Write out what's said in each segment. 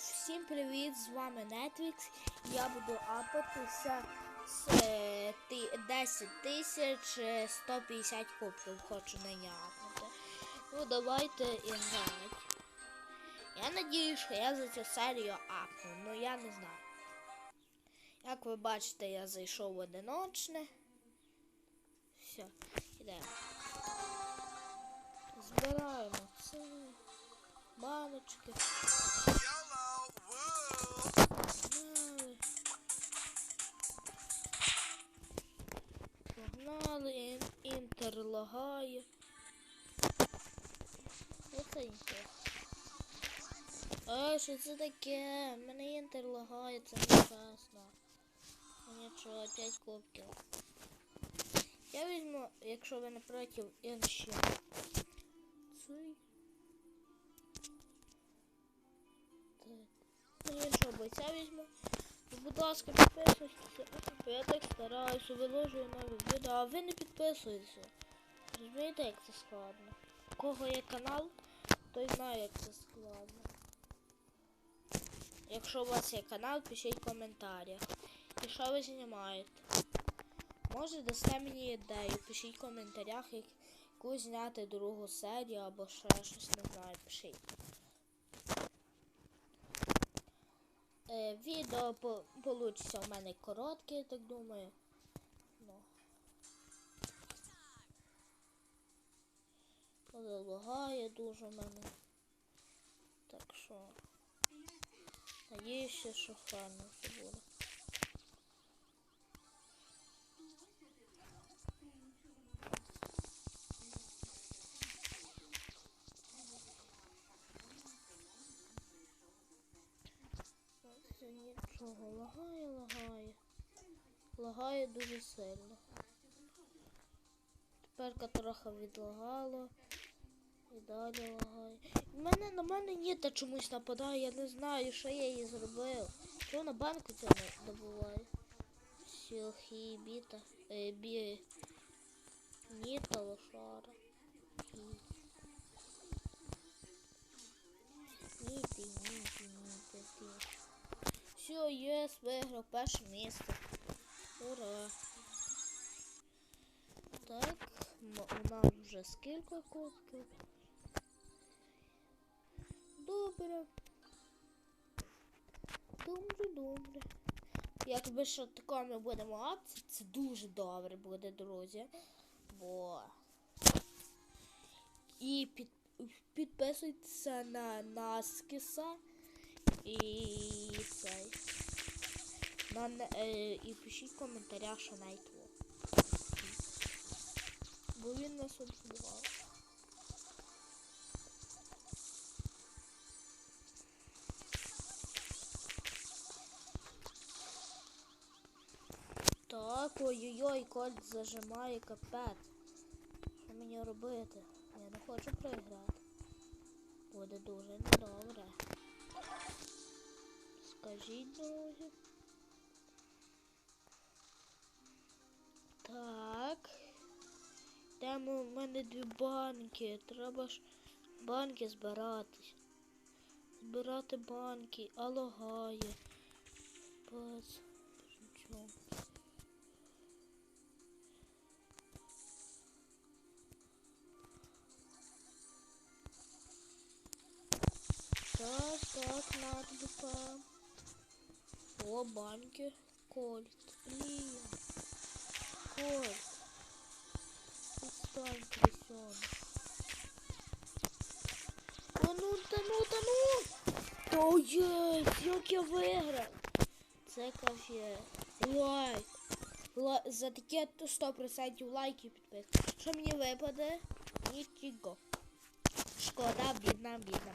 всім привіт! З вами Netflix. Я буду апатися з е, ти- 10 тисяч е, 150 кубків хочу наняпнути. Ну давайте іграти. Я надію, що я за цю серію апну, ну я не знаю. Як ви бачите, я зайшов в одиночне. Все, йдемо. Збираємо це. Баночки. Погнали. Інтер лагає. Оце інтер. А, що це таке? В мене інтер лагає, це нечесно. Ну Нічого, 5 кубків. Я візьму, якщо ви не проти, інші. Цей. Іншого бойця візьму. Будь ласка, підписуйтесь. Я так стараюся, виложую нові відео, а ви не підписуєтеся. Розумієте, як це складно? У кого є канал, той знає, як це складно. Якщо у вас є канал, пишіть в коментарях. І що ви знімаєте? Може дасте мені ідею, пишіть в коментарях, яку зняти другу серію або ще щось не знаю, пишіть. Відео по получиться у мене коротке, я так думаю. Ну. Але лагає дуже в мене. Так що. Надіюся, що файно це буде. Нічого, лагає, лагає. Лагає дуже сильно. Тепер трохи відлагало. І далі лагає. В мене на мене ніта чомусь нападає, я не знаю, що я їй зробив. Чого на банку це не добуває? Сілхі біта. Е, бі... Ніта лошара. Єс, виграв перше місце. Ура! Так, у нас вже скільки кубків? Добре. Добре, добре. Якби що тако ми будемо апці, це дуже добре буде, друзі. Бо. І під, підписуйтеся на Наскіса і цей. На, не- е, і пишіть в коментарях, що найтво. Бо він нас обзивав. Так, ой-ой-ой, кольт зажимає капець. Що мені робити? Я не хочу проіграти. Буде дуже недобре. Скажіть, друзі. Так. Йдемо в мене дві банки. Треба ж банки збиратись. Збирати банки, а лагає. Нічого. Так, так, надо О, банки. Кольт. Блин. Кольт. Отстань, крысёнок. О, ну, та ну, та ну. Та є, як я виграв. Це кафе. Лайк. Ла... За таке то 100% лайк і підписка. Що мені випаде? Нічого. Шкода, бідна, бідна.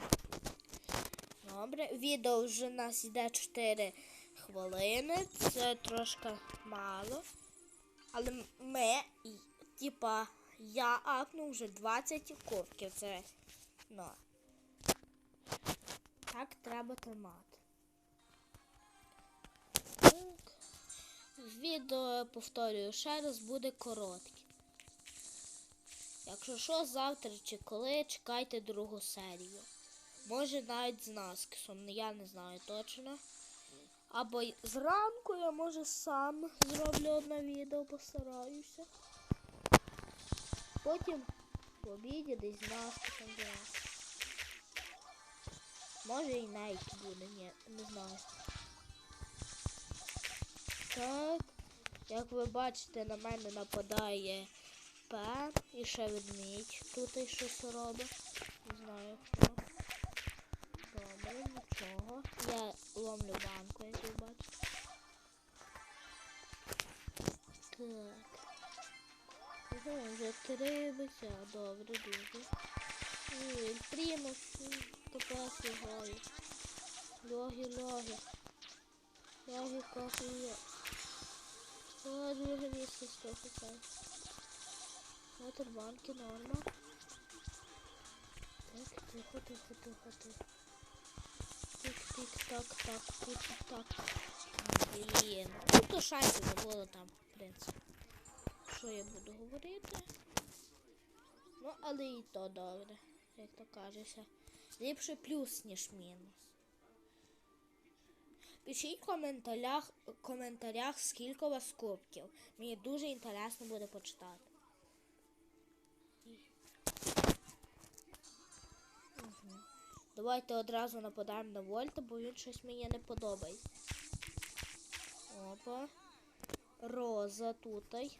Добре, відео вже у нас йде 4 хвилини. Це трошки мало. Але ми, типа, я апнув вже 20 кубків. Це ну. Так треба тримати. Так. Відео, повторюю, ще раз буде коротке. Якщо що, завтра чи коли, чекайте другу серію. Може навіть з наскісом, я не знаю точно. Або зранку я може сам зроблю одне відео, постараюся. Потім в обіді десь з наскісом для. Може і навіть буде, ні, не знаю. Так, як ви бачите, на мене нападає пен і ще ведмідь. Тут і щось робить. Не знаю хто. Добре, нічого. Я ломлю банку, як ви. Так. Ого, вже три биця. Добре, дуже. Ой, примус. Капець лягає. Логи, логи. Логи, є. О, друге місце 100%. Метр банки, норма. Так, тихо, тихо, тихо, тихо. Тик, так, так, тик, так. Блін. Ну то не було там, в принципі. Що я буду говорити? Ну, але і то добре, як то кажеться. Ліпше плюс, ніж мінус. Пишіть в коментарях, коментарях, скільки у вас кубків. Мені дуже інтересно буде почитати. Давайте одразу нападаємо на Вольта, бо він щось мені не подобається. Опа. Роза тутай.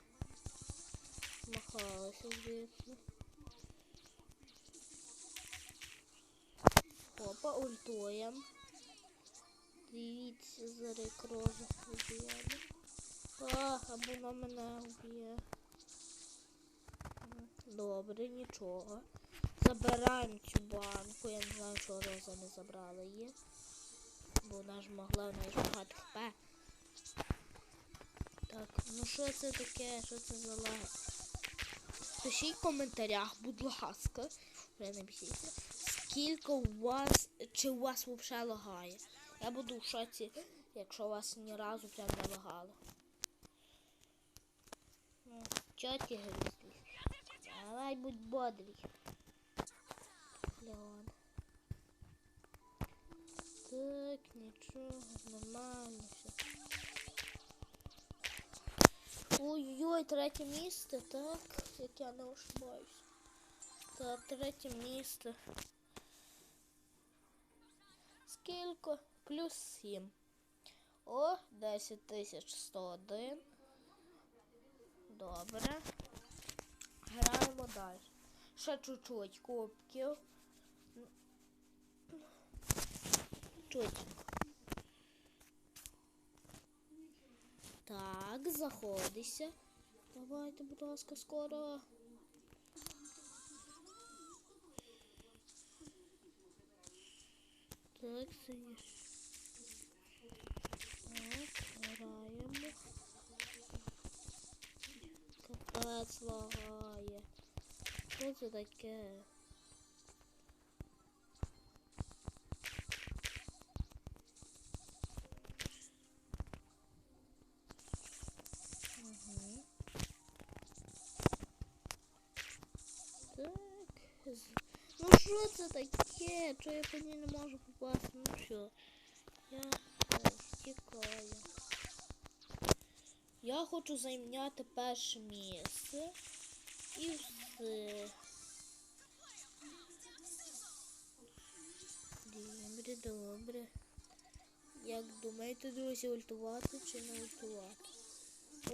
Махалася звідси. Опа, ультуємо. Дивіться, зараз розу вб'ємо. А, або вона мене вб'є. Добре, нічого. Забираємо цю банку. Я не знаю, що Роза не забрала її. Бо вона ж могла в неї багато хп. Так, ну що це таке? Що це за лаги? Пишіть в коментарях, будь ласка. Ви не бісіться. Скільки у вас, чи у вас взагалі лагає? Я буду в шоці, якщо у вас ні разу прям не лагало. Ну, чотки грізлі. Давай будь бодрий. Леон. Так, нічого, нормально все. Ой-ой, третє місце, так, як я не ошибаюсь. Так, третє місце. Скільки? Плюс 7. О, 10101. Добре. Граємо далі. Ще чуть-чуть кубків. Чуть. Так, заходися. Давайте, будь ласка, скоро. Так, це є. Так, граємо. Капець лагає. Що це таке? Ну що це таке? Чого я по ній не можу попасти? Ну що? Я е, тікаю. Я хочу зайняти перше місце. І все. Добре, добре. Як думаєте, друзі, ультувати чи не ультувати?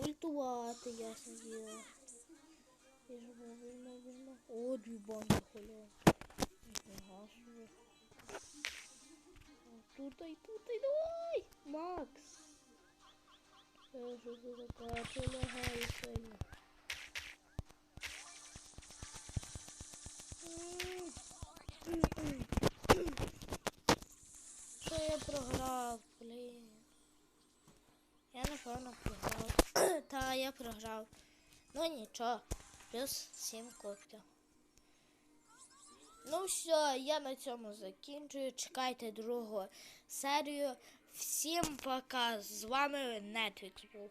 Ультувати, ясно діло. Візьму, візьму, Ніфіга собі. О, Тутай, тутай, давай! Макс! Це що це таке? Це лягає сильно. Що я програв, блін? Я напевно програв. Та, я програв. Ну нічого, плюс 7 коптів. Ну все, я на цьому закінчую. Чекайте другу серію. Всім пока. З вами Netflix був.